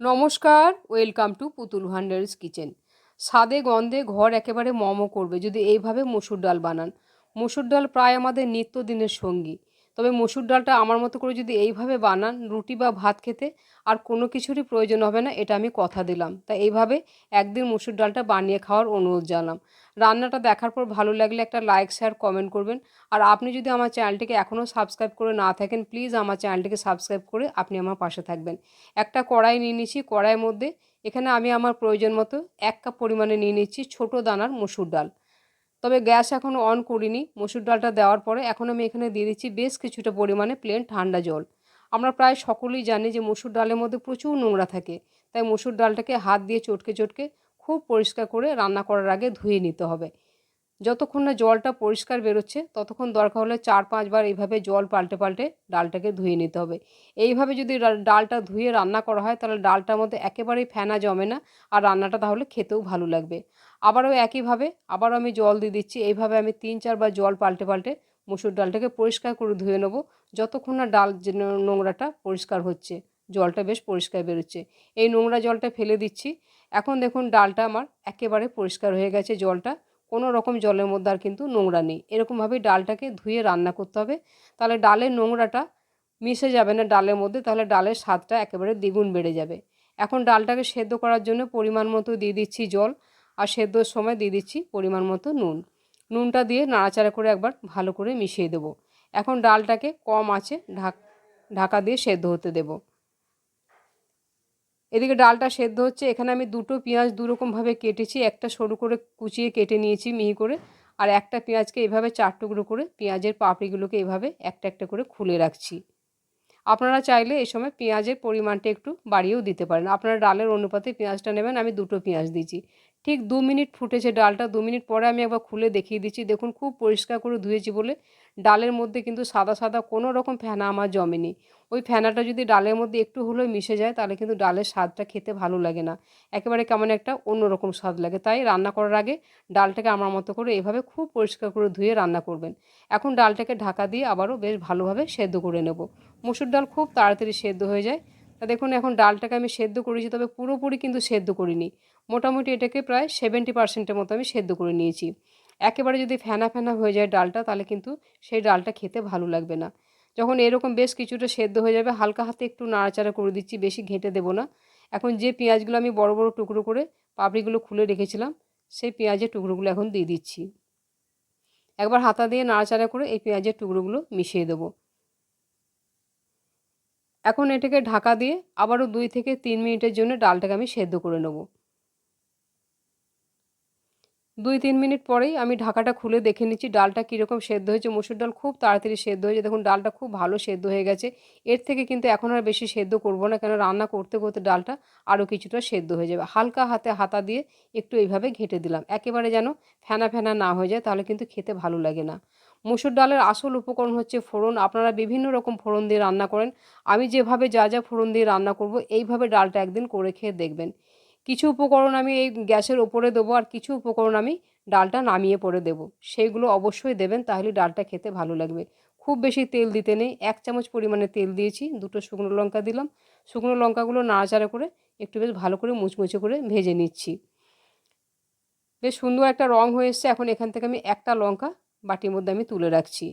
নমস্কার, welcome to পুতুল ভান্ডারস kitchen. স্বাদে, গন্ধে ঘর একেবারে মমো করবে। যদি এইভাবে মসুর ডাল বানান, মসুর ডাল প্রায় আমাদের নিত্যদিনের সঙ্গী। তবে মসুর ডালটা আমার মতো করে যদি এইভাবে বানান, রুটি বা ভাত খেতে, আর কোনো কিছুরই প্রয়োজন হবে না, এটা আমি কথা দিলাম। তাই এইভাবে একদিন মসুর ডালটা বানিয়ে খাওয়ার অনুরোধ জানালাম। রান্নাটা দেখার পর ভালো লাগলে একটা লাইক শেয়ার কমেন্ট করবেন। আর আপনি যদি আমার চ্যানেলটিকে এখনও সাবস্ক্রাইব করে না থাকেন প্লিজ আমার চ্যানেলটিকে সাবস্ক্রাইব করে আপনি আমার পাশে থাকবেন। একটা কড়াই নিয়ে নিচ্ছি, কড়াইয়ের মধ্যে এখানে আমি আমার প্রয়োজন মতো এক কাপ পরিমাণে নিয়ে নিচ্ছি ছোটো দানার মসুর ডাল। তবে গ্যাস এখনও অন করিনি। মসুর ডালটা দেওয়ার পরে এখন আমি এখানে দিয়ে দিচ্ছি বেশ কিছুটা পরিমাণে প্লেন ঠান্ডা জল। আমরা প্রায় সকলেই জানি যে মসুর ডালের মধ্যে প্রচুর নোংরা থাকে। তাই মসুর ডালটাকে হাত দিয়ে চটকে চটকে খুব পরিষ্কার করে রান্না করার আগে ধুয়ে নিতে হবে। যতক্ষণ না জলটা পরিষ্কার বেরোচ্ছে, ততক্ষণ দরকার হলে চার পাঁচবার এইভাবে জল পাল্টে পাল্টে ডালটাকে ধুয়ে নিতে হবে। এইভাবে যদি ডালটা ধুয়ে রান্না করা হয়, তাহলে ডালটার মধ্যে একেবারেই ফেনা জমে না, আর রান্নাটা তাহলে খেতেও ভালো লাগবে। আবারও একইভাবে, আবারও আমি জল দিয়ে দিচ্ছি, এইভাবে আমি তিন চারবার জল পাল্টে পাল্টে মুসুর ডালটাকে পরিষ্কার করে ধুয়ে নেব, যতক্ষণ না ডাল নোংরাটা পরিষ্কার হচ্ছে, জলটা বেশ পরিষ্কার বেরোচ্ছে। এই নোংরা জলটা ফেলে দিচ্ছি। এখন দেখুন ডালটা আমার একেবারে পরিষ্কার হয়ে গেছে জলটা। কোনো রকম জলের মধ্যে আর কিন্তু নোংরা নেই। এরকমভাবেই ডালটাকে ধুয়ে রান্না করতে হবে। তাহলে ডালের নোংরাটা মিশে যাবে না ডালের মধ্যে, তাহলে ডালের স্বাদটা একেবারে দ্বিগুণ বেড়ে যাবে। এখন ডালটাকে সেদ্ধ করার জন্য পরিমাণ মতো দিয়ে দিচ্ছি জল আর সেদ্ধর সময় দিয়ে দিচ্ছি পরিমাণ মতো নুন। নুনটা দিয়ে নাড়াচাড়া করে একবার ভালো করে মিশিয়ে দেবো। এখন ডালটাকে কম আছে ঢাক, ঢাকা দিয়ে সেদ্ধ হতে দেবো। এদিকে ডালটা সেদ্ধ হচ্ছে, এখানে আমি দুটো পেঁয়াজ দুরকমভাবে কেটেছি, একটা সরু করে কুচিয়ে কেটে নিয়েছি মিহি করে, আর একটা পেঁয়াজকে এভাবে চার টুকরো করে পেঁয়াজের পাপড়িগুলোকে এভাবে একটা একটা করে খুলে রাখছি। আপনারা চাইলে এই সময় পেঁয়াজের পরিমাণটা একটু বাড়িয়েও দিতে পারেন। আপনারা ডালের অনুপাতে পেঁয়াজটা নেবেন, আমি দুটো পেঁয়াজ দিচ্ছি ঠিক দু মিনিট ফুটেছে ডালটা, দু মিনিট পরে আমি একবার খুলে দেখিয়ে দিচ্ছি। দেখুন খুব পরিষ্কার করে ধুয়েছি বলে ডালের মধ্যে কিন্তু সাদা সাদা কোনো রকম ফেনা আমার জমেনি। ওই ফেনাটা যদি ডালের মধ্যে একটু হলেও মিশে যায় তাহলে কিন্তু ডালের স্বাদটা খেতে ভালো লাগে না। একেবারে কেমন একটা অন্যরকম স্বাদ লাগে। তাই রান্না করার আগে ডালটাকে আমার মতো করে এভাবে খুব পরিষ্কার করে ধুয়ে রান্না করবেন। এখন ডালটাকে ঢাকা দিয়ে আবারও বেশ ভালোভাবে সেদ্ধ করে নেব। মুসুর ডাল খুব তাড়াতাড়ি সেদ্ধ হয়ে যায়। তা দেখুন এখন ডালটাকে আমি সেদ্ধ করেছি, তবে পুরোপুরি কিন্তু সেদ্ধ করিনি। মোটামুটি এটাকে প্রায় সেভেন্টি পার্সেন্টের মতো আমি সেদ্ধ করে নিয়েছি। একেবারে যদি ফেনা ফেনা হয়ে যায় ডালটা, তাহলে কিন্তু সেই ডালটা খেতে ভালো লাগবে না। যখন এরকম বেশ কিছুটা সেদ্ধ হয়ে যাবে, হালকা হাতে একটু নাড়াচাড়া করে দিচ্ছি, বেশি ঘেঁটে দেবো না। এখন যে পেঁয়াজগুলো আমি বড় বড় টুকরো করে পাপড়িগুলো খুলে রেখেছিলাম, সেই পেঁয়াজের টুকরোগুলো এখন দিয়ে দিচ্ছি। একবার হাতা দিয়ে নাড়াচাড়া করে এই পেঁয়াজের টুকরোগুলো মিশিয়ে দেবো। এখন এটাকে ঢাকা দিয়ে আবারও দুই থেকে তিন মিনিটের জন্য ডালটাকে আমি সেদ্ধ করে নেব। দুই তিন মিনিট পরেই আমি ঢাকাটা খুলে দেখে নিচ্ছি ডালটা কীরকম সেদ্ধ হয়েছে। মুসুর ডাল খুব তাড়াতাড়ি সেদ্ধ হয়েছে। দেখুন, ডালটা খুব ভালো সেদ্ধ হয়ে গেছে। এর থেকে কিন্তু এখন আর বেশি সেদ্ধ করব না কেন রান্না করতে করতে ডালটা আরও কিছুটা সেদ্ধ হয়ে যাবে। হালকা হাতে হাতা দিয়ে একটু এইভাবে ঘেটে দিলাম। একেবারে যেন ফেনা ফেনা না হয়ে যায়, তাহলে কিন্তু খেতে ভালো লাগে না। মুসুর ডালের আসল উপকরণ হচ্ছে ফোড়ন। আপনারা বিভিন্ন রকম ফোড়ন দিয়ে রান্না করেন। আমি যেভাবে যা যা ফোড়ন দিয়ে রান্না করব, এইভাবে ডালটা একদিন করে খেয়ে দেখবেন। কিছু উপকরণ আমি এই গ্যাসের ওপরে দেবো আর কিছু উপকরণ আমি ডালটা নামিয়ে পরে দেবো। সেইগুলো অবশ্যই দেবেন, তাহলে ডালটা খেতে ভালো লাগবে। খুব বেশি তেল দিতে নেই, এক চামচ পরিমাণে তেল দিয়েছি, দুটো শুকনো লঙ্কা দিলাম। শুকনো লঙ্কাগুলো নাড়াচাড়া করে একটু বেশ ভালো করে মুচমুচে করে ভেজে নিচ্ছি। বেশ সুন্দর একটা রং হয়ে এসছে, এখন এখান থেকে আমি একটা লঙ্কা বাটির মধ্যে আমি তুলে রাখছি।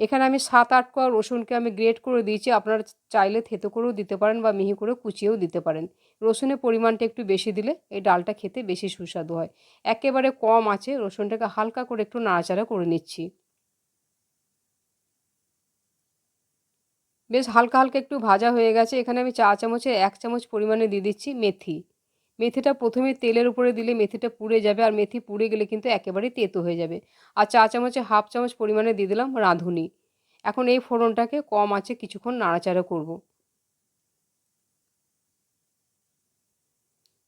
এখানে আমি সাত আট কোয়া রসুনকে আমি গ্রেট করে দিয়েছি। আপনারা চাইলে থেতো করেও দিতে পারেন বা মিহি করে কুচিয়েও দিতে পারেন। রসুনের পরিমাণটা একটু বেশি দিলে এই ডালটা খেতে বেশি সুস্বাদু হয়। একেবারে কম আছে, রসুনটাকে হালকা করে একটু নাড়াচাড়া করে নিচ্ছি। বেশ হালকা হালকা একটু ভাজা হয়ে গেছে। এখানে আমি চা চামচে এক চামচ পরিমাণে দিয়ে দিচ্ছি মেথি। মেথিটা প্রথমে তেলের উপরে দিলে মেথিটা পুড়ে যাবে আর মেথি পুড়ে গেলে কিন্তু একেবারে তেতো হয়ে যাবে। আর চা চামচে হাফ চামচ পরিমাণে দিয়ে দিলাম রাঁধুনি। এখন এই ফোড়নটাকে কম আছে কিছুক্ষণ নাড়াচাড়া করব।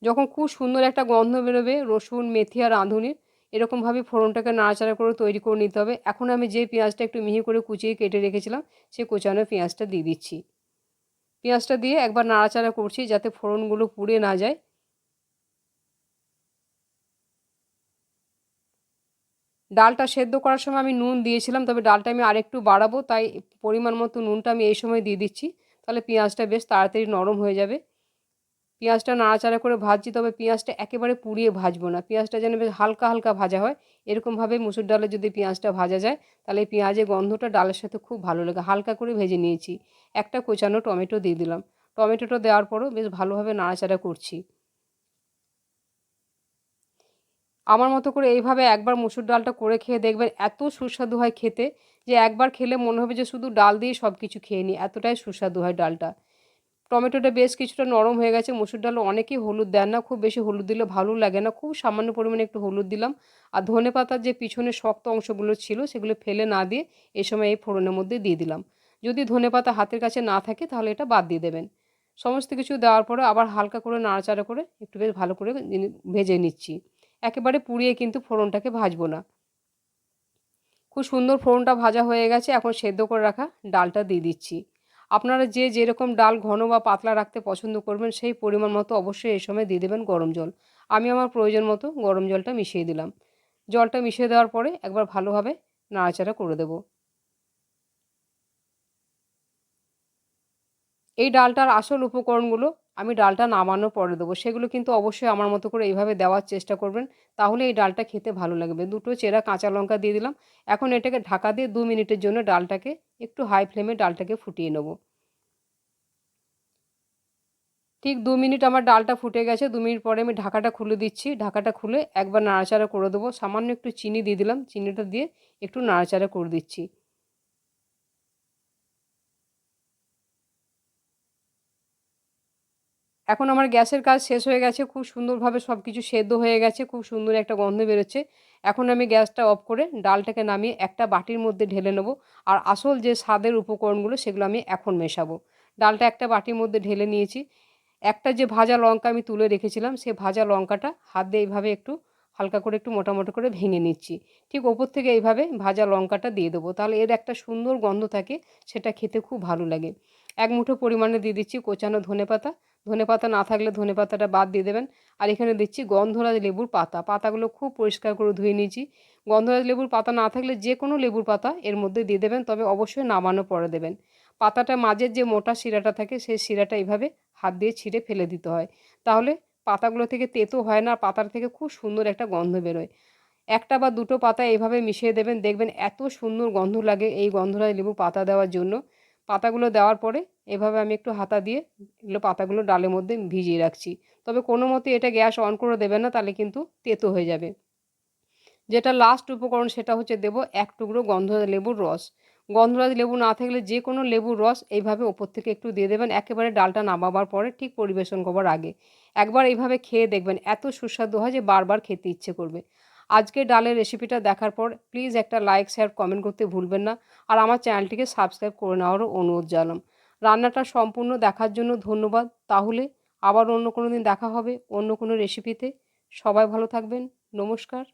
যখন খুব সুন্দর একটা গন্ধ বেরোবে, রসুন, মেথি আর রাঁধুনির এরকমভাবে ফোড়নটাকে নাড়াচাড়া করে তৈরি করে নিতে হবে। এখন আমি যে পেঁয়াজটা একটু মিহি করে কুচিয়ে কেটে রেখেছিলাম, সেই কোচানো পেঁয়াজটা দিয়ে দিচ্ছি। পেঁয়াজটা দিয়ে একবার নাড়াচাড়া করছি যাতে ফোড়নগুলো পুড়ে না যায়। ডালটা সেদ্ধ করার সময় আমি নুন দিয়েছিলাম, তবে ডালটা আমি আরেকটু বাড়াবো, তাই পরিমাণ মতো নুনটা আমি এই সময় দিয়ে দিচ্ছি। তাহলে পেঁয়াজটা বেশ তাড়াতাড়ি নরম হয়ে যাবে। পেঁয়াজটা নাড়াচাড়া করে ভাজছি, তবে পেঁয়াজটা একেবারে পুড়িয়ে ভাজবো না। পেঁয়াজটা যেন বেশ হালকা হালকা ভাজা হয়। এরকমভাবে মুসুর ডালে যদি পেঁয়াজটা ভাজা যায়, তাহলে পেঁয়াজের গন্ধটা ডালের সাথে খুব ভালো লাগে। হালকা করে ভেজে নিয়েছি। একটা কোচানো টমেটো দিয়ে দিলাম। টমেটোটা দেওয়ার পরও বেশ ভালোভাবে নাড়াচাড়া করছি। আমার মতো করে এইভাবে একবার মুসুর ডালটা করে খেয়ে দেখবেন, এত সুস্বাদু হয় খেতে যে একবার খেলে মনে হবে যে শুধু ডাল দিয়ে সব কিছু খেয়ে নিই। এতটাই সুস্বাদু হয় ডালটা। টমেটোটা বেশ কিছুটা নরম হয়ে গেছে, মুসুর ডাল অনেকেই হলুদ দেন না, খুব বেশি হলুদ দিলে ভালো লাগে না। খুব সামান্য পরিমাণে একটু হলুদ দিলাম। আর ধনে পাতার যে পিছনে শক্ত অংশগুলো ছিল সেগুলো ফেলে না দিয়ে এই সময় এই ফোড়নের মধ্যে দিয়ে দিলাম। যদি ধনে পাতা হাতের কাছে না থাকে তাহলে এটা বাদ দিয়ে দেবেন। সমস্ত কিছু দেওয়ার পরে আবার হালকা করে নাড়াচাড়া করে একটু বেশ ভালো করে ভেজে নিচ্ছি। একেবারে পুড়িয়ে কিন্তু ফোড়নটাকে ভাজবো না। খুব সুন্দর ফোড়নটা ভাজা হয়ে গেছে, এখন সেদ্ধ করে রাখা ডালটা দিয়ে দিচ্ছি। আপনারা যে যেরকম ডাল ঘন বা পাতলা রাখতে পছন্দ করবেন, সেই পরিমাণ মতো অবশ্যই এই সময় দিয়ে দেবেন গরম জল। আমি আমার প্রয়োজন মতো গরম জলটা মিশিয়ে দিলাম। জলটা মিশিয়ে দেওয়ার পরে একবার ভালোভাবে নাড়াচাড়া করে দেব। এই ডালটার আসল উপকরণগুলো আমি ডালটা নামানোর পরে দেবো। সেগুলো কিন্তু অবশ্যই আমার মতো করে এইভাবে দেওয়ার চেষ্টা করবেন, তাহলে এই ডালটা খেতে ভালো লাগবে। দুটো চেরা কাঁচা লঙ্কা দিয়ে দিলাম। এখন এটাকে ঢাকা দিয়ে দু মিনিটের জন্য ডালটাকে একটু হাই ফ্লেমে ডালটাকে ফুটিয়ে নেব। ঠিক দু মিনিট আমার ডালটা ফুটে গেছে। দু মিনিট পরে আমি ঢাকাটা খুলে দিচ্ছি। ঢাকাটা খুলে একবার নাড়াচাড়া করে দেবো। সামান্য একটু চিনি দিয়ে দিলাম। চিনিটা দিয়ে একটু নাড়াচাড়া করে দিচ্ছি। এখন আমার গ্যাসের কাজ শেষ হয়ে গেছে, খুব সুন্দরভাবে সব কিছু সেদ্ধ হয়ে গেছে, খুব সুন্দর একটা গন্ধ বেরোচ্ছে। এখন আমি গ্যাসটা অফ করে ডালটাকে নামিয়ে একটা বাটির মধ্যে ঢেলে নেব আর আসল যে স্বাদের উপকরণগুলো সেগুলো আমি এখন মেশাবো। ডালটা একটা বাটির মধ্যে ঢেলে নিয়েছি। একটা যে ভাজা লঙ্কা আমি তুলে রেখেছিলাম, সে ভাজা লঙ্কাটা হাত দিয়ে এইভাবে একটু হালকা করে একটু মোটামোটা করে ভেঙে নিচ্ছি। ঠিক ওপর থেকে এইভাবে ভাজা লঙ্কাটা দিয়ে দেবো। তাহলে এর একটা সুন্দর গন্ধ থাকে, সেটা খেতে খুব ভালো লাগে। এক মুঠো পরিমাণে দিয়ে দিচ্ছি কোচানো ধনে পাতা ধনে পাতা না থাকলে ধনে পাতাটা বাদ দিয়ে দেবেন। আর এখানে দিচ্ছি গন্ধরাজ লেবুর পাতা। পাতাগুলো খুব পরিষ্কার করে ধুয়ে নিয়েছি। গন্ধরাজ লেবুর পাতা না থাকলে যে কোনো লেবুর পাতা এর মধ্যে দিয়ে দেবেন, তবে অবশ্যই নামানো পরে দেবেন। পাতাটা মাঝের যে মোটা শিরাটা থাকে, সেই শিরাটা এইভাবে হাত দিয়ে ছিঁড়ে ফেলে দিতে হয়। তাহলে পাতাগুলো থেকে তেতো হয় না, পাতার থেকে খুব সুন্দর একটা গন্ধ বেরোয়। একটা বা দুটো পাতা এইভাবে মিশিয়ে দেবেন, দেখবেন এত সুন্দর গন্ধ লাগে এই গন্ধরাজ লেবু পাতা দেওয়ার জন্য। পাতাগুলো দেওয়ার পরে এভাবে আমি একটু হাতা দিয়ে এগুলো পাতাগুলো ডালের মধ্যে ভিজিয়ে রাখছি। তবে কোনো মতে এটা গ্যাস অন করে দেবেন না, তাহলে কিন্তু তেতো হয়ে যাবে। যেটা লাস্ট উপকরণ সেটা হচ্ছে দেব এক টুকরো গন্ধরাজ লেবুর রস। গন্ধরাজ লেবু না থাকলে যে কোনো লেবুর রস এইভাবে ওপর থেকে একটু দিয়ে দেবেন। একেবারে ডালটা নামাবার পরে ঠিক পরিবেশন করবার আগে। একবার এইভাবে খেয়ে দেখবেন, এত সুস্বাদু হয় যে বারবার খেতে ইচ্ছে করবে। আজকে ডালের রেসিপিটা দেখার পর প্লিজ একটা লাইক শেয়ার কমেন্ট করতে ভুলবেন না। আর আমার চ্যানেলটিকে সাবস্ক্রাইব করে নেওয়ারও অনুরোধ জানাম রান্নাটা সম্পূর্ণ দেখার জন্য ধন্যবাদ। তাহলে আবার অন্য কোনো দিন দেখা হবে অন্য কোনো রেসিপিতে সবাই ভালো থাকবেন। নমস্কার।